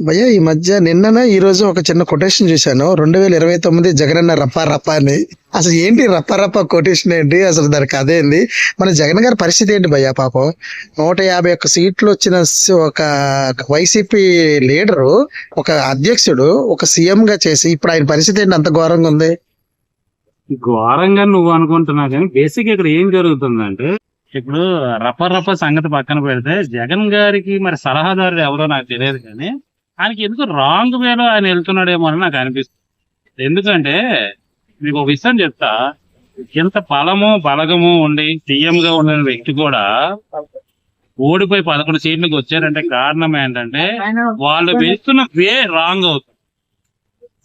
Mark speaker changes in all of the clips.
Speaker 1: భయ్య ఈ మధ్య నిన్నన ఈ రోజు ఒక చిన్న కొటేషన్ చూశాను. రెండు వేల ఇరవై తొమ్మిది జగనన్న రప్ప రప్ప అని. అసలు ఏంటి రప్ప రప్ప కొటేషన్ ఏంటి? అసలు దానికి అదేంది మన జగన్ గారి పరిస్థితి ఏంటి భయ్య పాపం? నూట యాభై ఒక్క సీట్లు వచ్చిన ఒక వైసీపీ లీడరు ఒక అధ్యక్షుడు ఒక సీఎంగా చేసి ఇప్పుడు ఆయన పరిస్థితి ఏంటి? అంత ఘోరంగా ఉంది.
Speaker 2: ఘోరంగా నువ్వు అనుకుంటున్నా కానీ బేసిక్ ఇక్కడ ఏం జరుగుతుందంటే ఇప్పుడు రప్ప రప్ప సంగతి పక్కన పెడితే జగన్ గారికి మరి సలహాదారుడు ఎవరో నాకు తెలియదు కానీ ఆయనకి ఎందుకు రాంగ్ వేలో ఆయన వెళ్తున్నాడేమో అని నాకు అనిపిస్తుంది. ఎందుకంటే మీకు ఒక విషయం చెప్తా. ఇంత బలము బలగము ఉండి సీఎం గా ఉన్న వ్యక్తి కూడా ఓడిపోయి పదకొండు సీట్లకు వచ్చారంటే కారణం ఏంటంటే వాళ్ళు వెళ్తున్న వే రాంగ్ అవుతుంది.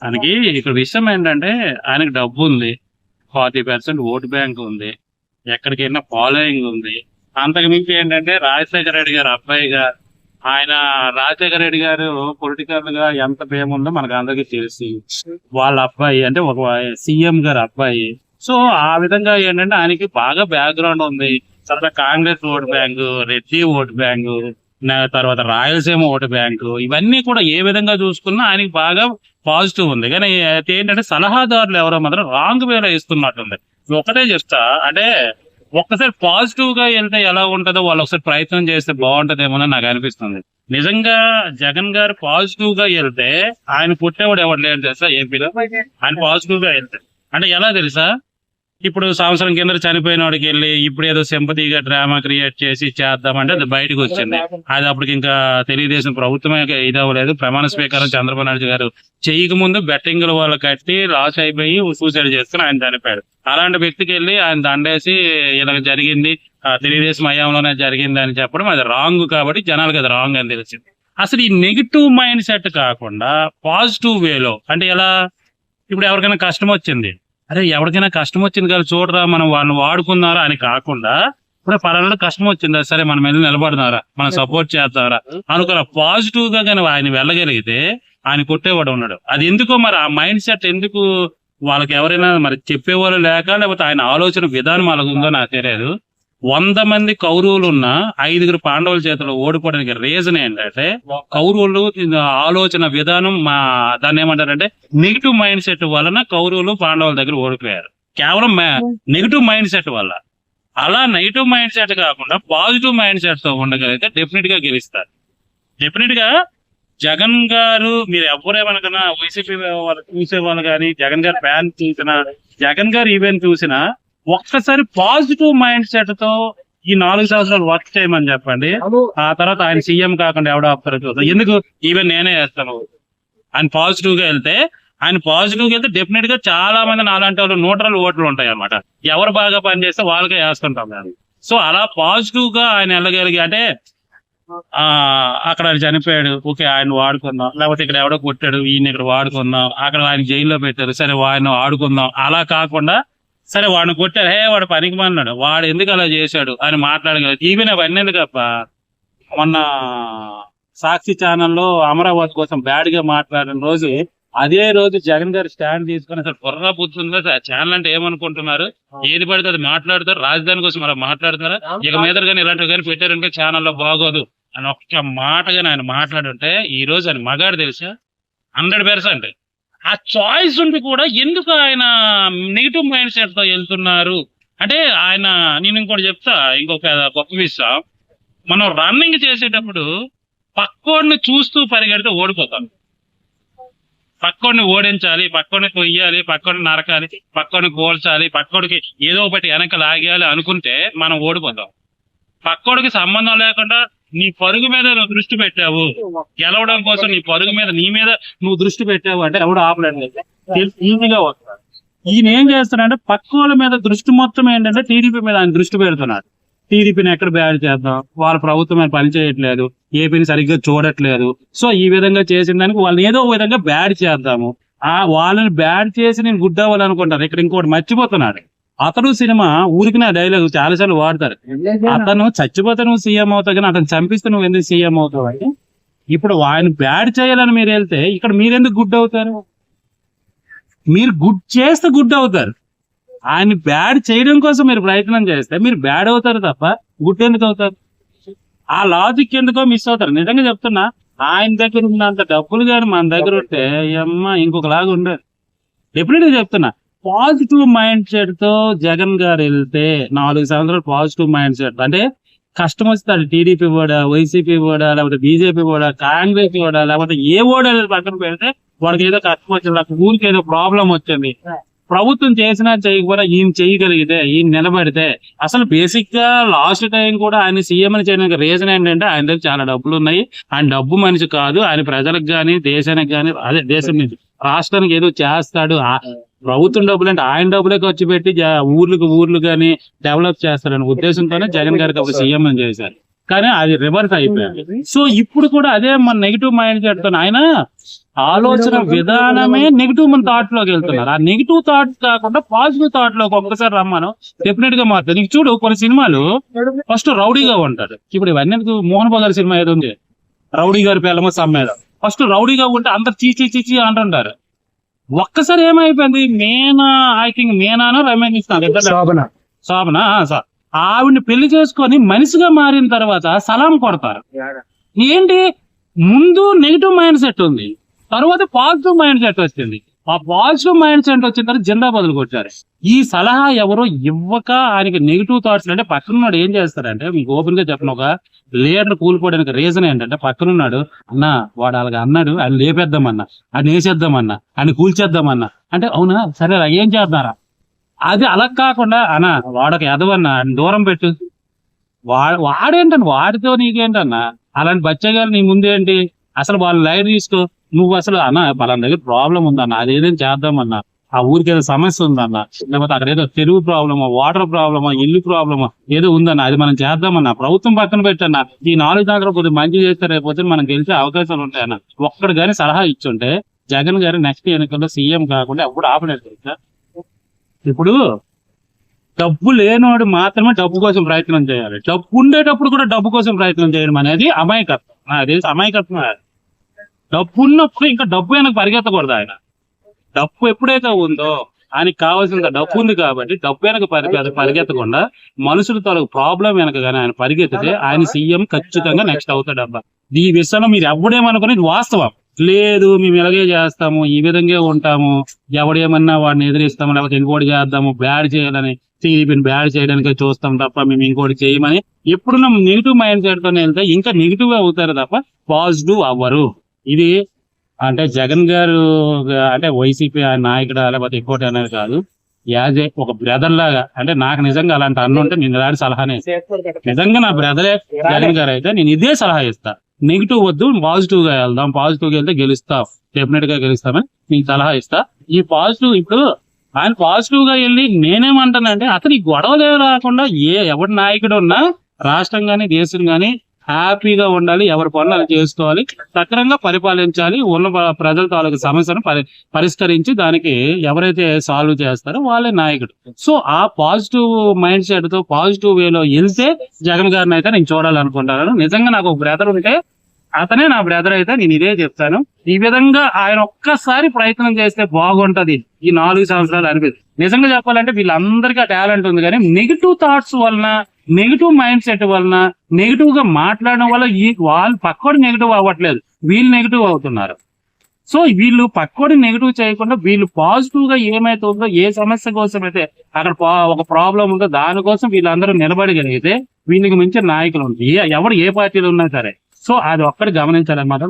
Speaker 2: ఆయనకి ఇక్కడ విషయం ఏంటంటే ఆయనకి డబ్బు ఉంది. ఫార్టీ పర్సెంట్ ఓటు బ్యాంక్ ఉంది. ఎక్కడికి వెళ్ళినా ఫాలోయింగ్ ఉంది. అంతకు మించి ఏంటంటే రాజశేఖర రెడ్డి గారు అబ్బాయిగా ఆయన రాజశేఖర రెడ్డి గారు పొలిటికల్గా ఎంత ఫేమ్ ఉందో మనకు అందరికీ తెలిసి వాళ్ళ అబ్బాయి అంటే ఒక సీఎం గారు అబ్బాయి. సో ఆ విధంగా ఏంటంటే ఆయనకి బాగా బ్యాక్గ్రౌండ్ ఉంది. తర్వాత Congress vote bank Reddy vote bank తర్వాత రాయలసీమ ఓటు బ్యాంకు ఇవన్నీ కూడా ఏ విధంగా చూసుకున్నా ఆయనకి బాగా పాజిటివ్ ఉంది. కానీ అయితే ఏంటంటే సలహాదారులు ఎవరో మాత్రం రాంగ్ వేలో ఇస్తున్నట్టుంది ఒకటే చెప్తా అంటే ఒక్కసారి పాజిటివ్గా వెళ్తే ఎలా ఉంటుందో వాళ్ళు ఒకసారి ప్రయత్నం చేస్తే బాగుంటదేమో అని నాకు అనిపిస్తుంది. నిజంగా జగన్ గారు పాజిటివ్గా వెళ్తే ఆయన పుట్టేవాడు ఎవరు లేరు తెలుసా? ఏపీలో. ఆయన పాజిటివ్గా వెళ్తే. అంటే ఎలా తెలుసా? ఇప్పుడు సంవత్సరం కింద చనిపోయిన వాడికి వెళ్ళి ఇప్పుడు ఏదో సింపతిగా డ్రామా క్రియేట్ చేసి చేద్దామంటే అది బయటకు వచ్చింది. అది అప్పటికి ఇంకా తెలుగుదేశం ప్రభుత్వమే ఇది అవ్వలేదు. ప్రమాణ స్వీకారం చంద్రబాబు నాయుడు గారు చేయక ముందు బెట్టింగ్ వాళ్ళు కట్టి లాస్ అయిపోయి సూసైడ్ చేసుకుని ఆయన చనిపోయాడు. అలాంటి వ్యక్తికి వెళ్ళి ఆయన దండేసి ఇలా జరిగింది. ఆ, తెలుగుదేశం హయాంలోనే జరిగింది అని చెప్పడం అది రాంగ్ కాబట్టి జనాలకు అది రాంగ్ అని తెలిసింది. అసలు ఈ నెగిటివ్ మైండ్ సెట్ కాకుండా పాజిటివ్ వేలో అంటే ఎలా? ఇప్పుడు ఎవరికైనా కష్టం వచ్చింది. అరే ఎవరికైనా కష్టం వచ్చింది కదా చూడరా మనం వాళ్ళని వాడుకున్నారా అని కాకుండా ఇప్పుడు పలానా కష్టం వచ్చిందా సరే మన మీద నిలబడినారా మనం సపోర్ట్ చేస్తారా అనుకున్న పాజిటివ్గా కానీ ఆయన వెళ్ళగలిగితే ఆయన కొట్టేవాడు ఉన్నాడు. అది ఎందుకో మరి ఆ మైండ్ సెట్ ఎందుకు వాళ్ళకి ఎవరైనా మరి చెప్పేవాళ్ళు లేక లేకపోతే ఆయన ఆలోచన విధానం అలాగ ఉందో నాకు తెలియదు. వంద మంది కౌరవులు ఉన్న ఐదుగురు పాండవుల చేతిలో ఓడిపోవడానికి రీజన్ ఏంటంటే కౌరవులు ఆలోచన విధానం మా దాన్ని ఏమంటారంటే నెగిటివ్ మైండ్ సెట్ వలన కౌరవులు పాండవుల దగ్గర ఓడిపోయారు. కేవలం నెగిటివ్ మైండ్ సెట్ వల్ల. అలా నెగిటివ్ మైండ్ సెట్ కాకుండా పాజిటివ్ మైండ్ సెట్తో ఉండగలిగితే డెఫినెట్గా గెలుస్తారు. డెఫినెట్గా జగన్ గారు మీరు ఎవరేమనుకున్నా వైసీపీ వాళ్ళు చూసే వాళ్ళు కానీ జగన్ గారు ఫ్యాన్ చూసినా జగన్ గారు ఈవెంట్ చూసినా ఒక్కసారి పాజిటివ్ మైండ్ సెట్తో ఈ నాలుగు సంవత్సరాలు వర్క్ చేయమని చెప్పండి. ఆ తర్వాత ఆయన సీఎం కాకుండా ఎవడో ఆపుతారో చూద్దాం. ఎందుకు? ఈవెన్ నేనే వేస్తాను ఆయన పాజిటివ్గా వెళ్తే ఆయన పాజిటివ్గా వెళ్తే డెఫినెట్గా చాలా మంది నాలాంటి వాళ్ళు న్యూట్రల్ ఓట్లు ఉంటాయి అన్నమాట. ఎవరు బాగా పనిచేస్తే వాళ్ళకే వేస్తుంటాం మేము. సో అలా పాజిటివ్గా ఆయన వెళ్ళగలిగి అంటే ఆ అక్కడ ఆయన చనిపోయాడు. ఓకే ఆయన వాడుకుందాం. లేకపోతే ఇక్కడ ఎవడో కొట్టాడు ఈయన ఇక్కడ వాడుకుందాం. అక్కడ ఆయన జైల్లో పెట్టారు. సరే వాడిని ఆడుకుందాం అలా కాకుండా సరే వాడిని కొట్టారు. హే వాడు పనికి మాలినాడు. వాడు ఎందుకు అలా చేశాడు అని మాట్లాడగలరు. ఈవెన్ అవన్నీ ఎందుకప్ప మొన్న సాక్షి ఛానల్లో అమరావతి కోసం బ్యాడ్గా మాట్లాడిన రోజు అదే రోజు జగన్ గారు స్టాండ్ తీసుకొని అసలు బుర్ర బుద్ధుందో ఛానల్ అంటే ఏమనుకుంటున్నారు? ఏది పడితే అది మాట్లాడతారు. రాజధాని కోసం అలా మాట్లాడతారా ఇక మీద కానీ ఇలాంటివి కానీ పెట్టారంటే ఛానల్లో బాగోదు. అని ఒక్క మాటగా ఆయన మాట్లాడుంటే ఈ రోజు ఆయన మగాడు తెలుసా? Hundred percent. ఆ చాయిస్ ఉండి కూడా ఎందుకు ఆయన నెగిటివ్ మైండ్ సెట్తో వెళ్తున్నారు? అంటే ఆయన నేను ఇంకోటి చెప్తా ఇంకొక గొప్ప విషయం. మనం రన్నింగ్ చేసేటప్పుడు పక్కోడిని చూస్తూ పరిగెడితే ఓడిపోతాం. పక్కోడిని ఓడించాలి పక్కోడిని కొయ్యాలి పక్కోడిని నరకాలి పక్కోడిని కోల్చాలి పక్కోడికి ఏదో ఒకటి వెనక లాగేయాలి అనుకుంటే మనం ఓడిపోతాం. పక్కోడికి సంబంధం లేకుండా నీ పరుగు మీద నువ్వు దృష్టి పెట్టావు. గెలవడం కోసం నీ పరుగు మీద నీ మీద నువ్వు దృష్టి పెట్టావు అంటే ఎవడు ఆపలేదు ఈజీగా వస్తాడు. ఈయన ఏం చేస్తున్నాడంటే పక్క వాళ్ళ మీద దృష్టి మొత్తం ఏంటంటే టీడీపీ మీద ఆయన దృష్టి పెడుతున్నాడు. టీడీపీని ఎక్కడ బ్యాడ్ చేద్దాం? వాళ్ళ ప్రభుత్వం పని చేయట్లేదు. ఏపీని సరిగ్గా చూడట్లేదు. సో ఈ విధంగా చేసిన దానికి వాళ్ళని ఏదో విధంగా బ్యాడ్ చేద్దాము. ఆ వాళ్ళని బ్యాడ్ చేసి నేను గుడ్ అవ్వాలనుకుంటాను ఇక్కడ ఇంకోటి మర్చిపోతున్నాడు. అతడు సినిమా ఊరికి నా డైలాగ్ చాలాసార్లు వాడతారు. అతను చచ్చిపోతే నువ్వు సీఎం అవుతావు కానీ అతను చంపిస్తే నువ్వు ఎందుకు సీఎం అవుతావు అంటే ఇప్పుడు ఆయన బ్యాడ్ చేయాలని మీరు వెళ్తే ఇక్కడ మీరెందుకు గుడ్ అవుతారు? మీరు గుడ్ చేస్తే గుడ్ అవుతారు. ఆయన బ్యాడ్ చేయడం కోసం మీరు ప్రయత్నం చేస్తే మీరు బ్యాడ్ అవుతారు తప్ప గుడ్ ఎందుకు అవుతారు? ఆ లాజిక్ ఎందుకో మిస్ అవుతారు. నిజంగా చెప్తున్నా ఆయన దగ్గర ఉన్నంత డబ్బులు కానీ మన దగ్గర ఉంటే అమ్మ ఇంకొకలాగా ఉండదు డెఫినెట్గా చెప్తున్నా. పాజిటివ్ మైండ్ సెట్తో జగన్ గారు వెళ్తే నాలుగు సంవత్సరాలు పాజిటివ్ మైండ్ సెట్ అంటే కష్టం వస్తే అది టీడీపీ ఓడా వైసీపీ ఓడా లేకపోతే బీజేపీ ఓడా కాంగ్రెస్ ఓడా లేకపోతే ఏ ఓడా పక్కన పెడితే వాడికి ఏదో కష్టం వచ్చింది నాకు ఊరికి ఏదో ప్రాబ్లం వచ్చింది. ప్రభుత్వం చేసినా చేయకపోయినా ఈయన చేయగలిగితే ఈయన నిలబడితే అసలు బేసిక్గా లాస్ట్ టైం కూడా ఆయన సీఎం అని చేయడానికి రీజన్ ఏంటంటే ఆయన దగ్గర చాలా డబ్బులు ఉన్నాయి. ఆయన డబ్బు మనిషి కాదు. ఆయన ప్రజలకు గాని దేశానికి గాని అదే దేశం నుంచి రాష్ట్రానికి ఏదో చేస్తాడు. ప్రభుత్వం డబ్బులు అంటే ఆయన డబ్బులే ఖర్చు పెట్టి ఊర్లకు ఊర్లు గాని డెవలప్ చేస్తారనే ఉద్దేశంతోనే జగన్ గారికి ఒక సీఎం అని చేశారు. కానీ అది రివర్స్ అయిపోయింది. సో ఇప్పుడు కూడా అదే మన నెగిటివ్ మైండ్ సెట్ ఆయన ఆలోచన విధానమే నెగిటివ్ మన థాట్లోకి వెళ్తున్నారు. ఆ నెగిటివ్ థాట్ కాకుండా పాజిటివ్ థాట్లోకి ఒక్కసారి రమ్మను. డెఫినెట్గా మారుతుంది నీకు చూడు కొన్ని సినిమాలు ఫస్ట్ రౌడీగా ఉంటాడు ఇప్పుడు ఇవన్నీ? మోహన్ బాబు సినిమా ఏదో ఉంది? రౌడీ గారి పిల్లమ సమ్మేద ఫస్ట్ రౌడీగా ఉంటే అందరు చీచి చీచి అంటుంటారు. ఒక్కసారి ఏమైపోయింది? మేనా ఐ థింక్ మేనానో రమేష్
Speaker 1: శోభన.
Speaker 2: శోభన స- ఆవిడ్ని పెళ్ళి చేసుకొని మనిషిగా మారిన తర్వాత సలాం కొడతారు. ఏంటి? ముందు నెగిటివ్ మైండ్ సెట్ ఉంది. తర్వాత పాజిటివ్ మైండ్ సెట్ వచ్చింది. ఆ పాజిటివ్ మైండ్ సెట్ వచ్చిన తర్వాత జెండా బదులు కొట్టారు ఈ సలహా ఎవరో ఇవ్వక ఆయనకి నెగిటివ్ థాట్స్ అంటే పక్కనున్నాడు ఏం చేస్తారంటే మీకు ఓపెన్గా చెప్పిన ఒక లీడర్ కూలిపోవడానికి రీజన్ ఏంటంటే పక్కనున్నాడు అన్న వాడు అలాగ అన్నాడు ఆయన లేపేద్దామన్నా ఆయన వేసేద్దామన్నా ఆయన కూల్చేద్దామన్నా. అంటే అవునా? సరే ఏం చేద్దారా అది అలా కాకుండా అన్న వాడొక ఎదవన్నా ఆయన దూరం పెట్టు. వాడు వాడేంటన్నా? వాడితో నీకేంటన్నా? అలాంటి బచ్చగాలు నీ ముందేంటి? అసలు వాళ్ళు లైట్ తీసుకో నువ్వు అసలు అన్న పలానా దగ్గర ప్రాబ్లం ఉందన్న అదేదేం చేద్దామన్నా ఆ ఊరికి ఏదో సమస్య ఉందన్న లేకపోతే అక్కడ ఏదో తెలుగు ప్రాబ్లమా వాటర్ ప్రాబ్లమా ఇల్లు ప్రాబ్లమా ఏదో ఉందన్న అది మనం చేద్దామన్నా ప్రభుత్వం పక్కన పెట్టన్న ఈ నాలుగు దాకా కొద్దిగా మంచి చేస్తే రేపోతే మనం గెలిచే అవకాశాలు ఉంటాయన్న. ఒక్కడు కానీ సలహా ఇచ్చుంటే జగన్ గారు నెక్స్ట్ ఎన్నికల్లో సీఎం కాకుండా అప్పుడు ఆపలేదు ఇప్పుడు డబ్బు లేనివాడు మాత్రమే డబ్బు కోసం ప్రయత్నం చేయాలి. డబ్బు ఉండేటప్పుడు కూడా డబ్బు కోసం ప్రయత్నం చేయడం అనేది అమాయకత్వం. అది అమాయకత్వం అది. డబ్బు ఉన్నప్పుడు ఇంకా డబ్బు వెనక పరిగెత్తకూడదు ఆయన. డబ్బు ఎప్పుడైతే ఉందో ఆయనకి కావాల్సిన డబ్బు ఉంది కాబట్టి డబ్బు వెనక పరిగెత్త పరిగెత్తకుండా మనుషుల తాలూకు ప్రాబ్లం వెనక కానీ ఆయన పరిగెత్తితే ఆయన సీఎం ఖచ్చితంగా నెక్స్ట్ అవుతాడబ్బా ఈ విషయంలో మీరు ఎవడేమనుకునేది వాస్తవం. లేదు మేము ఇలాగే చేస్తాము ఈ విధంగా ఉంటాము ఎవడేమన్నా వాడిని ఎదిరిస్తాము లేకపోతే ఇంకోటి చేద్దాము బ్యాడ్ చేయాలని టీడీపీని బ్యాడ్ చేయడానికి చూస్తాం తప్ప మేము ఇంకోటి చేయమని ఎప్పుడున్న నెగిటివ్ మైండ్ సెట్తో వెళ్తే ఇంకా నెగిటివ్ అవుతారు తప్ప పాజిటివ్ అవ్వరు. ఇది అంటే జగన్ గారు అంటే వైసీపీ నాయకుడు లేకపోతే ఇంకోటి అనేది కాదు. యాజ్ ఏ ఒక బ్రదర్ లాగా అంటే నాకు నిజంగా అలాంటి అన్న ఉంటే నేను ఇలాంటి సలహానే నిజంగా నా బ్రదరే జగన్ గారు అయితే నేను ఇదే సలహా ఇస్తా. నెగిటివ్ వద్దు పాజిటివ్గా వెళ్దాం. పాజిటివ్గా వెళ్తే గెలుస్తాం. డెఫినెట్గా గెలుస్తామని నీకు సలహా ఇస్తా. ఈ పాజిటివ్ ఇప్పుడు ఆయన పాజిటివ్గా వెళ్ళి నేనేమంటానంటే అతని ఈ గొడవలే రాకుండా ఏ ఎవరి నాయకుడు ఉన్నా రాష్ట్రం గాని దేశం గాని హ్యాపీగా ఉండాలి ఎవరి పనులు అలా చేసుకోవాలి సక్రంగా పరిపాలించాలి ఉన్న ప్రజల తాలూకు సమస్యను పరి పరిష్కరించి దానికి ఎవరైతే సాల్వ్ చేస్తారో వాళ్ళే నాయకుడు. సో ఆ పాజిటివ్ మైండ్ సెట్తో పాజిటివ్ వేలో వెళ్తే జగన్ గారిని అయితే నేను చూడాలనుకుంటాను నిజంగా నాకు ఒక బ్రదర్ ఉంటే అతనే నా బ్రదర్ అయితే నేను ఇదే చెప్తాను. ఈ విధంగా ఆయన ఒక్కసారి ప్రయత్నం చేస్తే బాగుంటది. ఈ నాలుగు సంవత్సరాలు అనిపిస్తుంది. నిజంగా చెప్పాలంటే వీళ్ళందరికీ ఆ టాలెంట్ ఉంది కానీ నెగిటివ్ థాట్స్ వలన నెగిటివ్ మైండ్ సెట్ వలన నెగిటివ్గా మాట్లాడడం వల్ల ఈ వాళ్ళు పక్కోడు నెగిటివ్ అవ్వట్లేదు. వీళ్ళు నెగిటివ్ అవుతున్నారు. సో వీళ్ళు పక్కోడి నెగిటివ్ చేయకుండా వీళ్ళు పాజిటివ్గా ఏమైతే ఉందో ఏ సమస్య కోసం అయితే అక్కడ ఒక ప్రాబ్లం ఉందో దానికోసం వీళ్ళందరూ నిలబడగలిగితే వీళ్ళకి మించిన నాయకులు ఉంటారు. ఏ- ఎవరు ఏ పార్టీలు ఉన్నా సరే. సో అది ఒక్కటి గమనించాలన్నమాట.